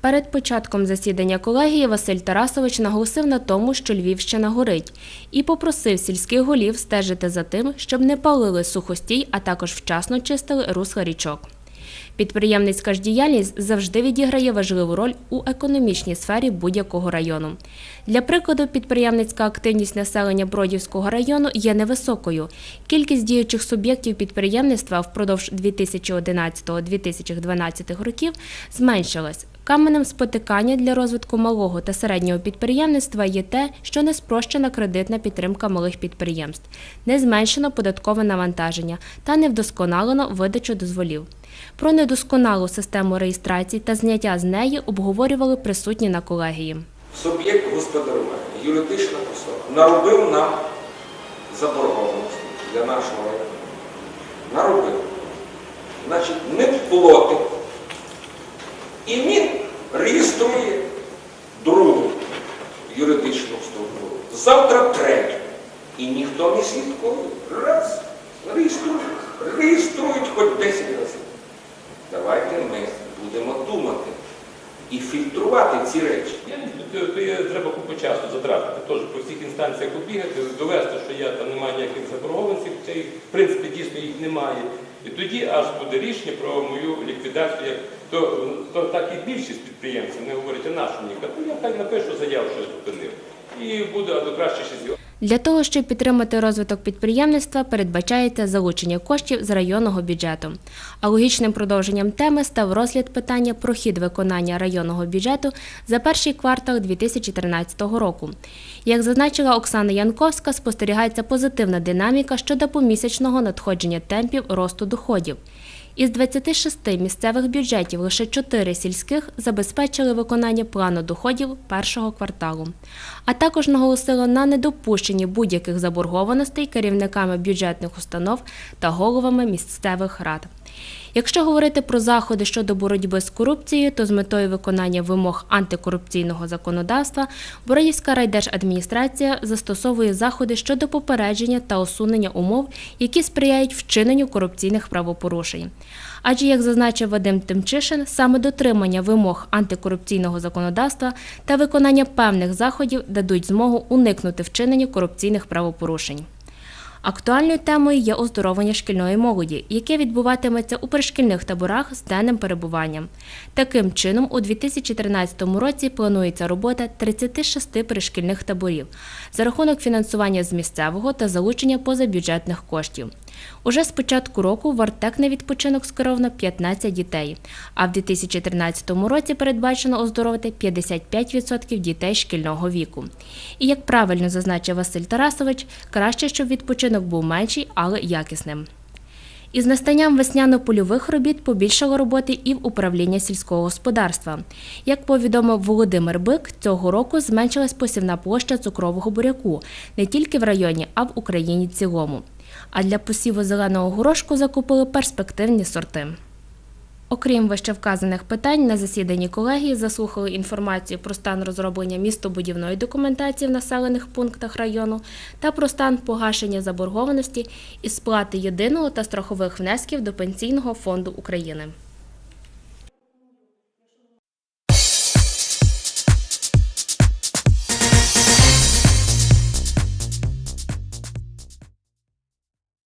Перед початком засідання колегії Василь Тарасович наголосив на тому, що Львівщина горить, і попросив сільських голів стежити за тим, щоб не палили сухостій, а також вчасно чистили русла річок. Підприємницька ж діяльність завжди відіграє важливу роль у економічній сфері будь-якого району. Для прикладу, підприємницька активність населення Бродівського району є невисокою. Кількість діючих суб'єктів підприємництва впродовж 2011-2012 років зменшилась. Каменем спотикання для розвитку малого та середнього підприємництва є те, що не спрощена кредитна підтримка малих підприємств, не зменшено податкове навантаження та не вдосконалено видачу дозволів. Про недосконалу систему реєстрації та зняття з неї обговорювали присутні на колегії. Суб'єкт господарювання, юридична особа, наробив нам заборгованості для нашого району. Наробив. Значить, не платить. І ніхто не слідкує. Раз, реєструють. Реєструють хоч 10 разів. Давайте ми будемо думати і фільтрувати ці речі. Не є, треба купу часу затратити, теж по всіх інстанціях обігати, довести, що я там немає ніяких заборгованців, їх, в принципі, дійсно їх немає. І тоді аж буде рішення про мою ліквідацію. То, то так і більшість підприємців не говорять, а нашу ніка, то я хай напишу заяву, що зупинив. І буде до краще ще. Для того, щоб підтримати розвиток підприємництва, передбачається залучення коштів з районного бюджету. А логічним продовженням теми став розгляд питання про хід виконання районного бюджету за перший квартал 2013 року. Як зазначила Оксана Янковська, спостерігається позитивна динаміка щодо помісячного надходження темпів росту доходів. Із 26 місцевих бюджетів лише 4 сільських забезпечили виконання плану доходів першого кварталу. А також наголосила на недопущенні будь-яких заборгованостей керівниками бюджетних установ та головами місцевих рад. Якщо говорити про заходи щодо боротьби з корупцією, то з метою виконання вимог антикорупційного законодавства Бородівська райдержадміністрація застосовує заходи щодо попередження та усунення умов, які сприяють вчиненню корупційних правопорушень. Адже, як зазначив Вадим Тимчишин, саме дотримання вимог антикорупційного законодавства та виконання певних заходів дадуть змогу уникнути вчинення корупційних правопорушень. Актуальною темою є оздоровлення шкільної молоді, яке відбуватиметься у пришкільних таборах з денним перебуванням. Таким чином, у 2013 році планується робота 36 пришкільних таборів за рахунок фінансування з місцевого та залучення позабюджетних коштів. Уже з початку року в Артек на відпочинок скеровано 15 дітей, а в 2013 році передбачено оздоровити 55% дітей шкільного віку. І як правильно зазначив Василь Тарасович, краще, щоб відпочинок був менший, але якісним. Із настанням весняно-польових робіт побільшало роботи і в управління сільського господарства. Як повідомив Володимир Бик, цього року зменшилась посівна площа цукрового буряку не тільки в районі, а в Україні цілому. А для посіву зеленого горошку закупили перспективні сорти. Окрім вищевказаних питань, на засіданні колегії заслухали інформацію про стан розроблення містобудівної документації в населених пунктах району та про стан погашення заборгованості із сплати єдиного та страхових внесків до Пенсійного фонду України.